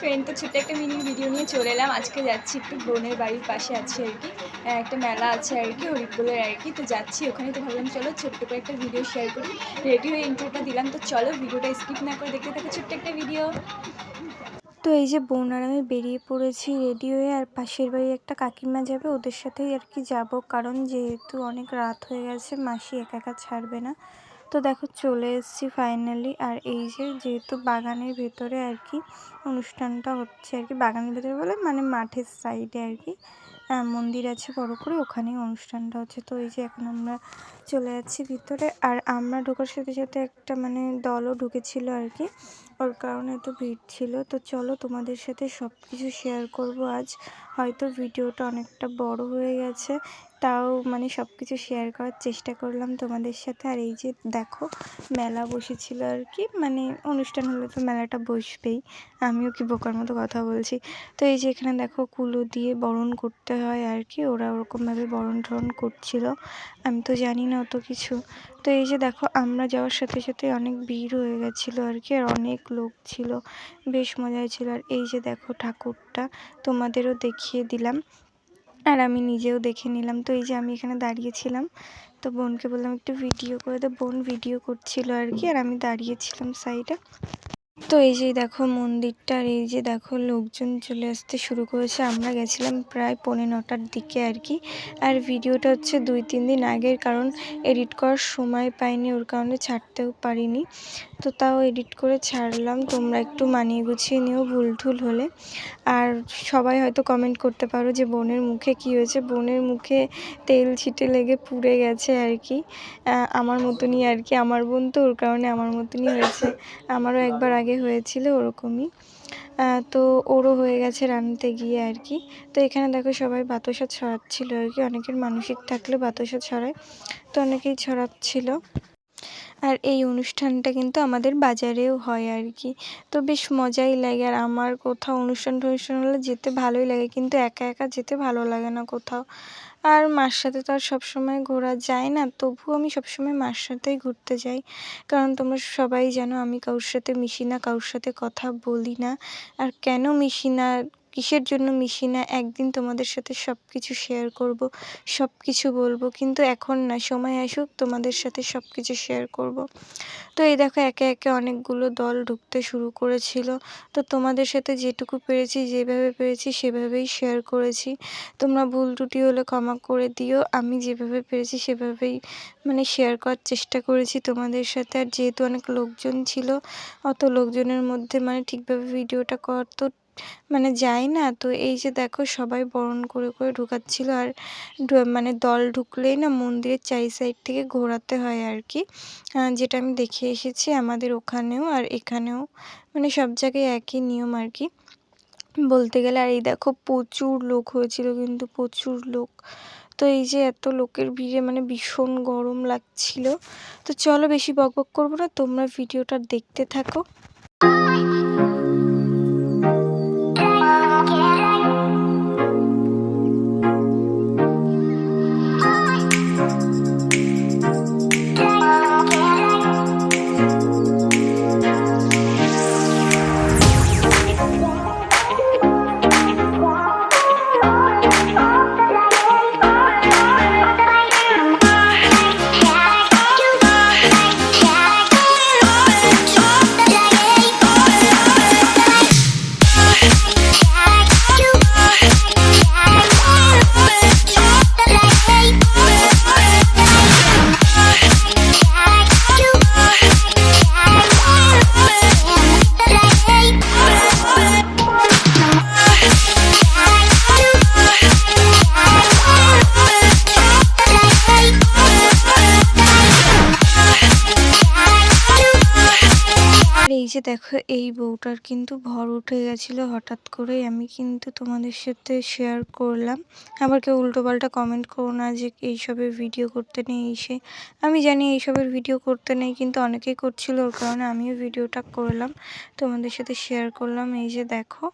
Friend তো ছোট্ট একটা মিনি ভিডিও নিয়ে চলে এলাম। আজকে যাচ্ছি একটু বোনের বাড়ির পাশে আছে আর কি। একটা মেলা আছে আর কি হরিপুরের আর কি। তো যাচ্ছি ওখানে তো ভাবলাম, চলো ছোট্ট করে একটা ভিডিও শেয়ার করি। রেডি হয়ে ইন্টারটা দিলাম। তো চলো ভিডিওটা স্কিপ না করে দেখতে থাকো ছোট্ট একটা ভিডিও তো এই যে বোন আর আমি বেরিয়ে পড়েছি রেডি হয়ে, আর পাশের বাড়ি একটা কাকিমা যাবে, ওদের সাথেই আর কি যাব। কারণ যেহেতু অনেক রাত হয়ে গেছে, মাসি একা একা ছাড়বে না। তো দেখো চলে এসেছি ফাইনালি আর এই যে, যেহেতু বাগানের ভেতরে আর কি অনুষ্ঠানটা হচ্ছে আর কি বাগানের ভেতরে বলে মানে মাঠের সাইডে আর কি। মন্দির আছে বড় করে, ওখানেই অনুষ্ঠানটা হচ্ছে। তো এই যে এখন আমরা চলে যাচ্ছি ভিতরে, আর আমরা ঢোকার সাথে সাথে একটা মানে দলও ঢুকেছিল আর কি। ওর কারণে এত ভিড় ছিল। তো চলো তোমাদের সাথে সব কিছু শেয়ার করব আজ। হয়তো ভিডিওটা অনেকটা বড় হয়ে গেছে, তাও মানে সব কিছু শেয়ার করার চেষ্টা করলাম তোমাদের সাথে। আর এই যে দেখো, মেলা বসেছিল আর কি। মানে অনুষ্ঠান হলে তো মেলাটা বসবেই। আমিও কি বোকার মতো কথা বলছি। তো এই যে এখানে দেখো কুলো দিয়ে বরণ করতে হয় আর কি ওরা ওরকমভাবে বরণ টরণ করছিল, আমি তো জানি না অত কিছু। তো এই যে দেখো আমরা যাওয়ার সাথে সাথে অনেক ভিড় হয়ে গেছিল আর কি আর অনেক লোক ছিল, বেশ মজা ছিল। আর এই যে দেখো ঠাকুরটা, তোমাদেরও দেখিয়ে দিলাম, আর আমি নিজেও দেখে নিলাম। তো এই যে আমি এখানে দাঁড়িয়েছিলাম, তো বোনকে বললাম একটু ভিডিও করে দে, বোন ভিডিও করছিল আর কি আর আমি দাঁড়িয়েছিলাম সাইডে তো এই যে দেখো মন্দিরটা এই যে দেখো লোকজন চলে আসতে শুরু করেছে। আমরা গেছিলাম প্রায় পৌনে নটার দিকে আর কি। আর ভিডিওটা হচ্ছে দুই, তিন দিন আগের কারণ এডিট করার সময় পাইনি, ওর কারণে ছাড়তেও পারিনি। তো তাও এডিট করে ছাড়লাম। তোমরা একটু মানিয়ে গুছিয়ে নিও ভুল টুল হলে। আর সবাই হয়তো কমেন্ট করতে পারো যে বোনের মুখে কী হয়েছে। বোনের মুখে তেল ছিটে লেগে পুড়ে গেছে আর কি। আমার মতনই আর কি। আমার বোন তো ওর কারণে আমার মতনই হয়েছে। আমারও একবার আগে হয়েছিল ওরকমই। তো ওরও হয়ে গেছে রান্নাতে গিয়ে আর কি। তো এখানে দেখো সবাই বাতাসা ছড়াচ্ছিল আর কি। অনেকের মানসিক থাকলে বাতাসা ছড়ায়, তো অনেকেই ছড়াচ্ছিল। আর এই অনুষ্ঠানটা কিন্তু আমাদের বাজারেও হয় আর কি। তো বেশ মজাই লাগে। আর আমার কোথাও অনুষ্ঠান টনুষ্ঠান হলে যেতে ভালোই লাগে, কিন্তু একা একা যেতে ভালো লাগে না কোথাও। আর মার সাথে তো আর সবসময় ঘোরা যায় না, তবুও আমি সবসময় মার সাথেই ঘুরতে যাই। কারণ তোমরা সবাই জানো আমি কারোর সাথে মিশি না, কারোর সাথে কথা বলি না। আর কেন মিশি না কিসের জন্য মিশি না, একদিন তোমাদের সাথে সব কিছু শেয়ার করব সব কিছু বলব, কিন্তু এখন না, সময় আসুক, তোমাদের সাথে সব কিছু শেয়ার করব। তো এই দেখো, একে একে অনেকগুলো দল ঢুকতে শুরু করেছিল। তো তোমাদের সাথে যেটুকু পেরেছি, যেভাবে পেরেছি, সেভাবেই শেয়ার করেছি। তোমরা ভুল ত্রুটি হলে ক্ষমা করে দিও, আমি যেভাবে পেরেছি, সেভাবেই মানে শেয়ার করার চেষ্টা করেছি তোমাদের সাথে। আর যেহেতু অনেক লোকজন ছিল, অত লোকজনের মধ্যে মানে ঠিকভাবে ভিডিওটা করা তো মানে যায় না, তো এই যে দেখো সবাই বরণ করে করে ঢুকাচ্ছিল আর মানে দল ঢুকলেই না মন্দিরের চারি সাইড থেকে ঘোরাতে হয় আর কি। যেটা আমি দেখে এসেছি আমাদের ওখানেও আর এখানেও মানে সব জায়গায় একই নিয়ম আর কি। বলতে গেলে আর এই দেখো প্রচুর লোক হয়েছিল কিন্তু প্রচুর লোক। তো এই যে এত লোকের ভিড়ে মানে ভীষণ গরম লাগছিল। তো চলো বেশি বকবক করব না, তোমরা ভিডিওটা দেখতে থাকো। দেখো, এই বউটার কিন্তু ভর উঠে গেছিল। হঠাৎ করে আমি কিন্তু তোমাদের সাথে শেয়ার করলাম। আবার কেউ উল্টোপাল্টা কমেন্ট করো না যে এইসবের ভিডিও করতে নেই এসে। আমি জানি এইসবের ভিডিও করতে নেই, কিন্তু অনেকেই করছিল। ওর কারণে আমিও ভিডিওটা করলাম। তোমাদের সাথে শেয়ার করলাম। এই যে দেখো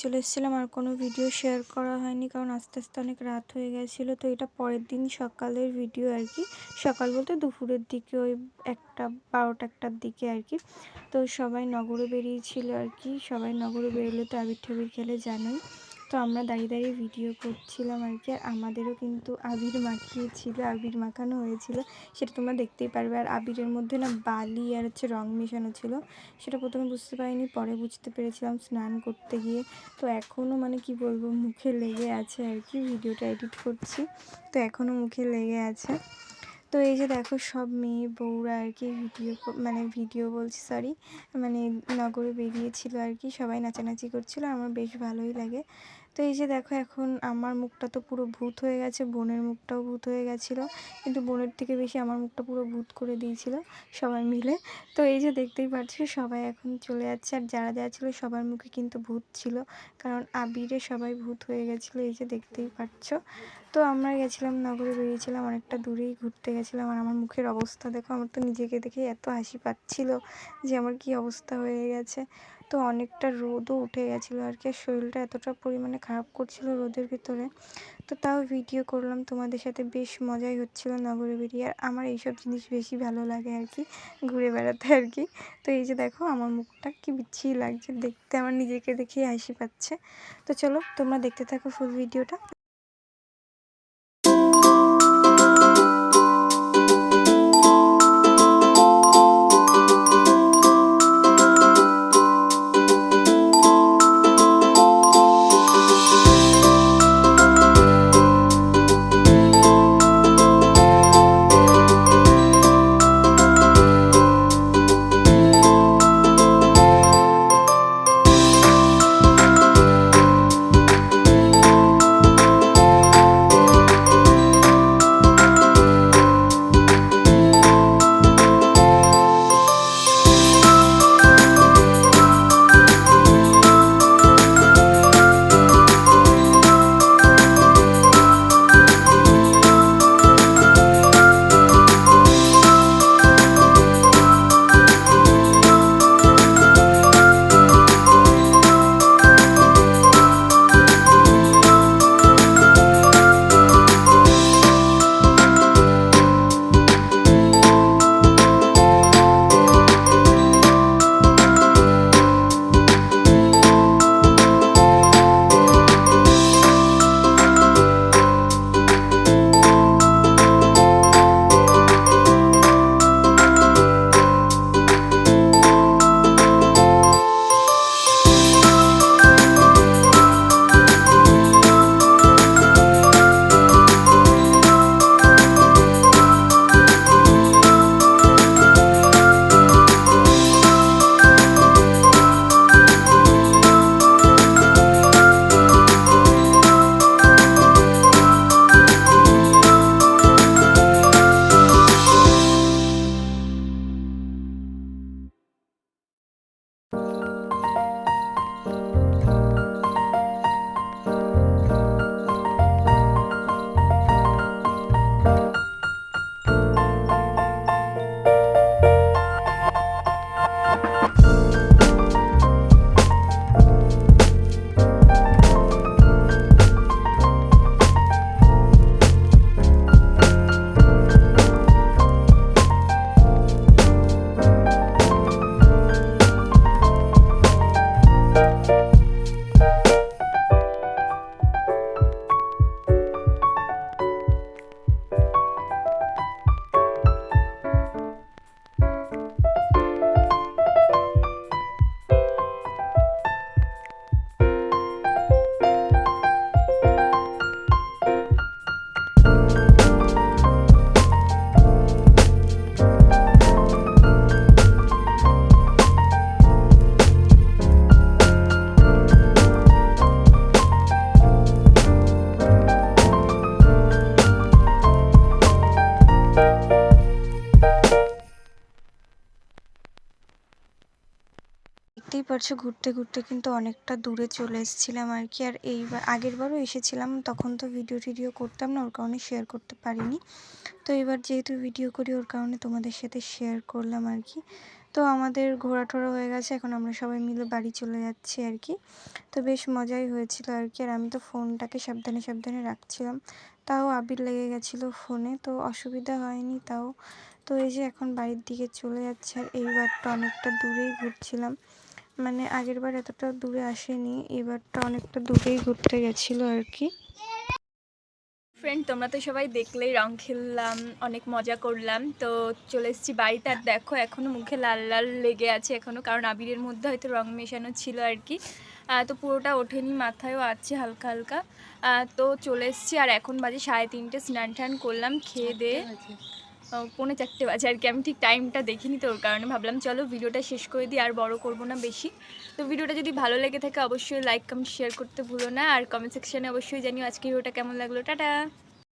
চলে এসেছিলাম আর কোনো ভিডিও শেয়ার করা হয়নি কারণ আস্তে আস্তে অনেক রাত হয়ে গেছিল। তো এটা পরের দিন সকালের ভিডিও আর কি। সকাল বলতে দুপুরের দিকে ওই একটা, বারোটা একটার দিকে আর কি। তো সবাই নগরে বেরিয়েছিল আর কি। সবাই নগরে বেরোলে তো আবির ঠাবির খেলে জানোই। তো আমরা দাঁড়িয়ে দাঁড়িয়ে ভিডিও করছিলাম আর কি, আর আমাদেরও কিন্তু আবির মাখিয়েছিল, আবির মাখানো হয়েছিল। সেটা তোমরা দেখতেই পারবে, আর আবিরের মধ্যে না বালি আর হচ্ছে রং মেশানো ছিল। সেটা প্রথমে বুঝতে পারিনি, পরে বুঝতে পেরেছিলাম স্নান করতে গিয়ে। তো এখনও মানে কি বলব, মুখে লেগে আছে আর কি ভিডিওটা এডিট করছি। তো এখনও মুখে লেগে আছে। তো এই যে দেখো, সব মেয়ে বউরা আর কি ভিডিও মানে ভিডিও বলছি সরি মানে নগরে বেরিয়েছিল আর কি, সবাই নাচানাচি করছিল, আমার বেশ ভালোই লাগে। তো এই যে দেখো এখন আমার মুখটা তো পুরো ভূত হয়ে গেছে, বোনের মুখটাও ভূত হয়ে গেছিল, কিন্তু বোনের থেকে বেশি আমার মুখটা পুরো ভূত করে দিয়েছিল সবাই মিলে। তো এই যে দেখতেই পাচ্ছ, সবাই এখন চলে যাচ্ছে আর যারা যারা ছিল সবার মুখে কিন্তু ভূত ছিল, কারণ আবিরে সবাই ভূত হয়ে গেছিল, এই যে দেখতেই পাচ্ছ। তো আমরা গেছিলাম, নগরে বেরিয়েছিলাম, অনেকটা দূরেই ঘুরতে গেছিলাম আর আমার মুখের অবস্থা দেখো, আমার তো নিজেকে দেখে এত হাসি পাচ্ছিল যে আমার কি অবস্থা হয়ে গেছে। তো অনেকটা রোদও উঠে গেছিল আর কি শরীরটা এতটা পরিমাণে খারাপ করছিল রোদের ভিতরে। তো তাও ভিডিও করলাম, তোমাদের সাথে বেশ মজাই হচ্ছিল নগরে বেরিয়ে, আর আমার এইসব জিনিস বেশি ভালো লাগে আর কি, ঘুরে বেড়াতে আর কি। তো এই যে দেখো, আমার মুখটা কি বিচ্ছি লাগছে, দেখতে আমার নিজেকে দেখেই হাসি পাচ্ছে। তো চলো, তোমরা দেখতে থাকো ফুল ভিডিওটা পারছ ঘুরতে ঘুরতে কিন্তু অনেকটা দূরে চলে এসেছিলাম আর কি। আর এইবার আগের বারও এসেছিলাম, তখন তো ভিডিও টিডিও করতাম না, ওর কারণে শেয়ার করতে পারিনি। তো এবার যেহেতু ভিডিও করি, ওর কারণে তোমাদের সাথে শেয়ার করলাম আর কি। তো আমাদের ঘোরা টোরা হয়ে গেছে, এখন আমরা সবাই মিলে বাড়ি চলে যাচ্ছি আর কি। তো বেশ মজাই হয়েছিল আর কি, আর আমি তো ফোনটাকে সাবধানে সাবধানে রাখছিলাম। তাও আবির লেগে গেছিল ফোনে, তো অসুবিধা হয়নি তাও। তো এই যে এখন বাড়ির দিকে চলে যাচ্ছে, আর এইবারটা অনেকটা দূরেই ঘুরছিলাম। মানে আগের বার এতটা দূরে আসেনি, এবারটা অনেকটা দূরেই ঘুরতে গেছিল আর কি। ফ্রেন্ড তোমরা তো সবাই দেখলেই রং খেললাম, অনেক মজা করলাম। তো চলে এসেছি বাড়িতে। আর দেখো এখনও মুখে লাল লাল লেগে আছে এখনও কারণ আবিরের মধ্যে হয়তো রং মেশানো ছিল আর কি। তো পুরোটা ওঠেনি, মাথায়ও আছে হালকা হালকা। তো চলে এসেছি, আর এখন বাজে সাড়ে তিনটে, স্নান টান করলাম, খেয়ে দিয়ে পৌনে চারটে বাজে আর কি। আমি ঠিক টাইমটা দেখিনি তো ওর কারণে ভাবলাম চলো ভিডিওটা শেষ করে দিই, আর বড় করব না বেশি। তো ভিডিওটা যদি ভালো লেগে থাকে, অবশ্যই লাইক কমেন্ট শেয়ার করতে ভুলো না। আর কমেন্ট সেকশানে অবশ্যই জানিও আজকে ভিডিওটা কেমন লাগল। টাটা!